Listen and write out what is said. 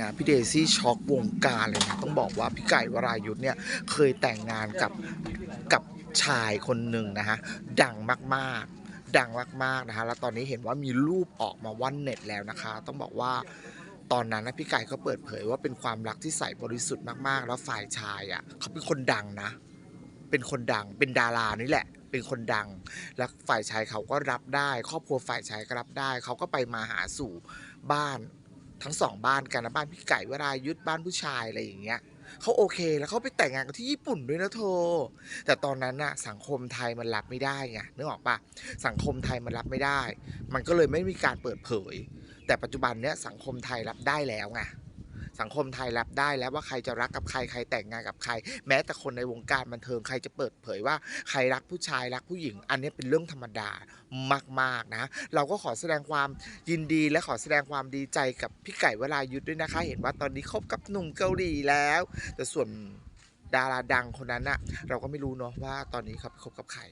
นะพี่เดซี่ช็อกวงการเลยนะต้องบอกว่าพี่ไก่วรายุทธ์เนี่ยเคยแต่งงานกับกับชายคนหนึ่งนะฮะดังมากๆ ดังมากๆนะฮะแล้วตอนนี้เห็นว่ามีรูปออกมาว่อนเน็ตแล้วนะคะ ต้องบอกว่าตอนนั้นนะพี่ไก่ก็เปิดเผยว่าเป็นความรักที่ใสบริสุทธิ์มากๆ แล้วฝ่ายชายอะเขาเป็นคนดังนะ เป็นคนดังเป็นดารานี่แหละ เป็นคนดัง แล้วฝ่ายชายเขาก็รับได้ ครอบครัวฝ่ายชายก็รับได้ เขาก็ไปมาหาสู่บ้าน ทั้งสองบ้านกันนะบ้านพี่ไก่วรายุทธบ้านผู้ชายอะไรอย่างเงี้ยเขาโอเคแล้วเขาไปแต่งงานกันที่ญี่ปุ่นด้วยนะโทแต่ตอนนั้นน่ะสังคมไทยมันรับไม่ได้ไงนึกออกปะสังคมไทยมันรับไม่ได้ มันก็เลยไม่มีการเปิดเผย แต่ปัจจุบันเนี้ยสังคมไทยรับได้แล้วไง สังคมไทยรับได้แล้วว่าใครจะรักกับใครใครแต่งงานกับใคร แม้แต่คนในวงการบันเทิงใครจะเปิดเผยว่าใครรักผู้ชายรักผู้หญิง อันนี้เป็นเรื่องธรรมดามากๆนะ เราก็ขอแสดงความยินดีและขอแสดงความดีใจกับพี่ไก่เวรายุทธด้วยนะคะ เห็นว่าตอนนี้คบกับหนุ่มเกาหลีแล้ว แต่ส่วนดาราดังคนนั้นอะเราก็ไม่รู้เนาะว่าตอนนี้เขาไปคบกับใคร